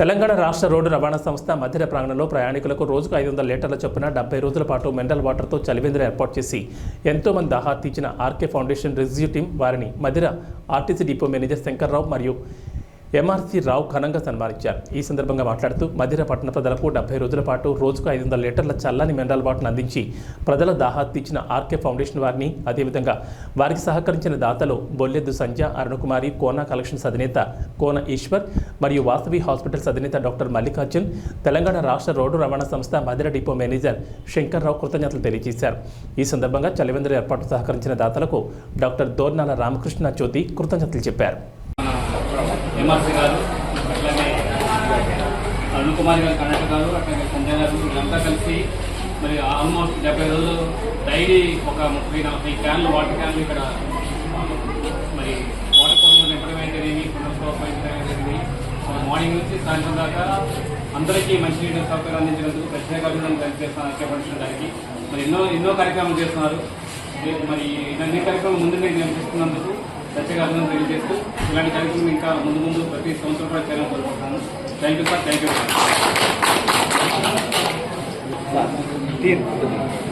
తెలంగాణ రాష్ట్ర రోడ్డు రవాణా సంస్థ మధ్య ప్రాంగణంలో ప్రయాణికులకు రోజుకు ఐదు వందల లీటర్ల చొప్పున డెబ్బై రోజుల పాటు మినరల్ వాటర్తో చలివేంద్ర ఏర్పాటు చేసి ఎంతోమంది మంది ఆర్కే ఫౌండేషన్ రిజ్యూ టీం వారిని Madhira RTC depot manager Shankarrao మరియు ఎంఆర్సీ రావు ఘనంగా సన్మానించారు. ఈ సందర్భంగా మాట్లాడుతూ మధిర పట్టణ ప్రజలకు డెబ్బై రోజుల పాటు రోజుకు ఐదు వందల లీటర్ల చల్లని మినరల్ వాటర్ను అందించి ప్రజల దాహార్తీచిన ఆర్కే ఫౌండేషన్ వారిని అదేవిధంగా వారికి సహకరించిన దాతలు బొల్లెద్దు సంధ్య అరుణకుమారి కోన కలెక్షన్స్ అధినేత కోన ఈశ్వర్ మరియు వాసవి హాస్పిటల్స్ అధినేత డాక్టర్ మల్లికార్జున్ తెలంగాణ రాష్ట్ర రోడ్డు రవాణా సంస్థ మధిర డిపో మేనేజర్ శంకర్రావు కృతజ్ఞతలు తెలియజేశారు. ఈ సందర్భంగా చలివెందుల ఏర్పాటు సహకరించిన దాతలకు డాక్టర్ దోర్నాల రామకృష్ణ జ్యోతి కృతజ్ఞతలు చెప్పారు. ఎంఆర్సీ గారు అట్లాగే అరుణ్ కుమార్ గారు కన్నడ గారు అట్లాగే సంజయ్ గారు వీళ్ళంతా కలిసి మరి ఆల్మోస్ట్ డెబ్బై రోజులు డైలీ ఒక ముప్పై నలభై క్యాన్లు వాటర్ క్యాన్లు ఇక్కడ మరి వాటర్ కోసం నింపడం అయితేనేమి జరిగింది. మార్నింగ్ నుంచి సాయంత్రం దాకా అందరికీ మంచినీటి సౌకర్యం అందించినందుకు ప్రత్యేక అభినందనలు తెలియజేస్తున్నారు చేపట్టిన దానికి మరి ఎన్నో ఎన్నో కార్యక్రమాలు చేస్తున్నారు. మరి ఇవన్నీ కార్యక్రమం ముందు నేను నేర్పిస్తున్నందుకు ప్రత్యేక అభినందనలు తెలియజేస్తూ ఇలాంటి కార్యక్రమం ఇంకా ముందు ముందు ప్రతి సంవత్సరం కూడా చేయాలని కోరుకుంటున్నాను. Thank you sir thank you sir